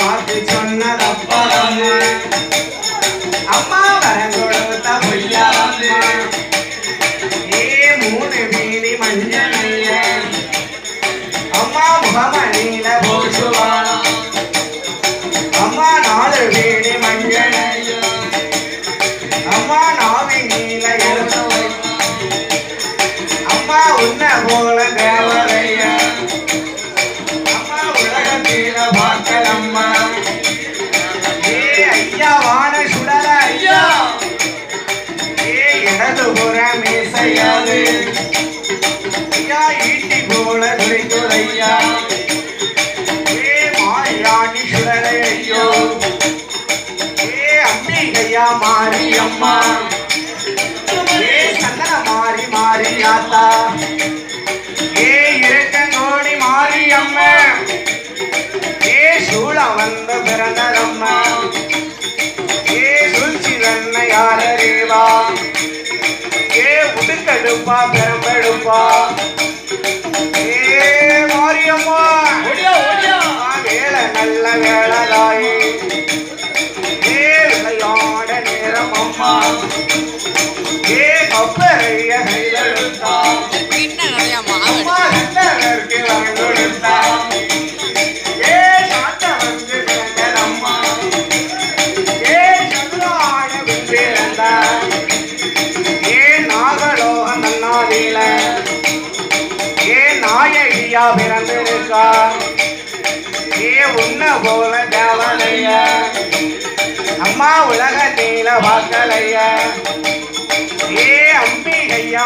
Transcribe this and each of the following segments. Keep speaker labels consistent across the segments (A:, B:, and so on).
A: வாக்கு சொன்னதப்பரம்மா அம்மா வரம் கொடுத்த பொய்யா ஏ மூணு மீனி மஞ்சள் அம்மா முகமணியில போசுவானா. அம்மா நாலு மீனி மஞ்சள் அம்மா நாவி நீல அம்மா உன்ன போல தேவரையா அம்மா உலகத்தில உலகத்தீர பார்க்கலம்மா ஏ ஐயா வான சுடல ஐயா. ஏ இடது புற மீசையாது. ஐயா ஈட்டி போல குறிக்குதையா ஏ மாயாணி சுடலை ஐயோ. ஏ அம்பிகையா மாரியம்மா. சூழ வந்து பிறந்ததம்மா ஏ சூழ்ச்சி தன்னை யாரறிவா ஏ உடுக்கெடுப்பா பெரும்பெடுப்பா. ஏ மாரியம்மா. வேலை நல்ல வேலைதாயே ஏ விளையாட நேரம் அம்மா ஏ கொப்பரைய கையிலெடுத்தா. ஐயா பிறந்திருக்கா? ஏ உன்ன போல தேவனையா? அம்மா உலகத்தீல வாக்கலையா ஏ அம்பிகையா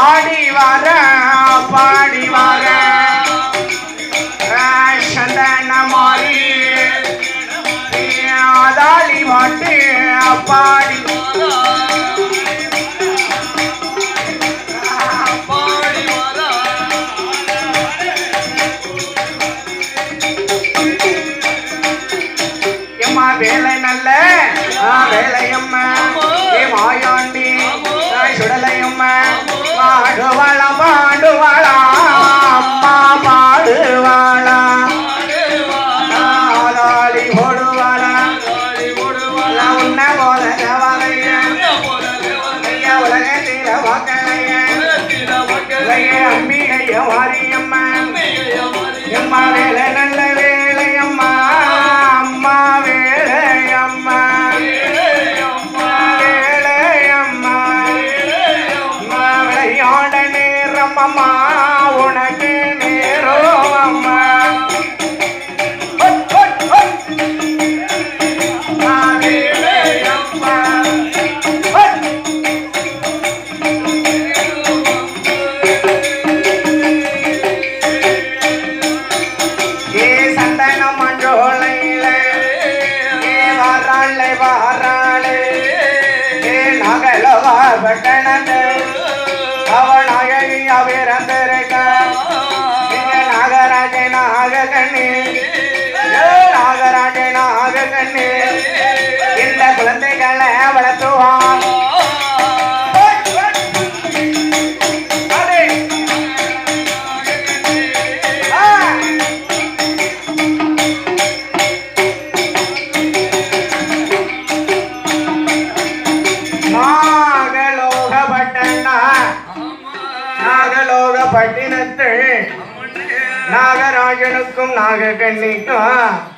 A: ஆடி வர பாடி வர. சந்தன மாறி ஆதாளி பாட்டு பாடி வேலை நல்ல? வேலையம்மா ஏ சுடலையம்மா பாடுவாளா பாடுவாளா அம்மா பாடுவாளா ஆதாளி போடுவாளா உன்ன போல உலகத்தில வாக்கலைய நகலவா நாகலோகப்பட்டினத்து நாகராஜனுக்கும் நாகக்கண்ணிக்கும்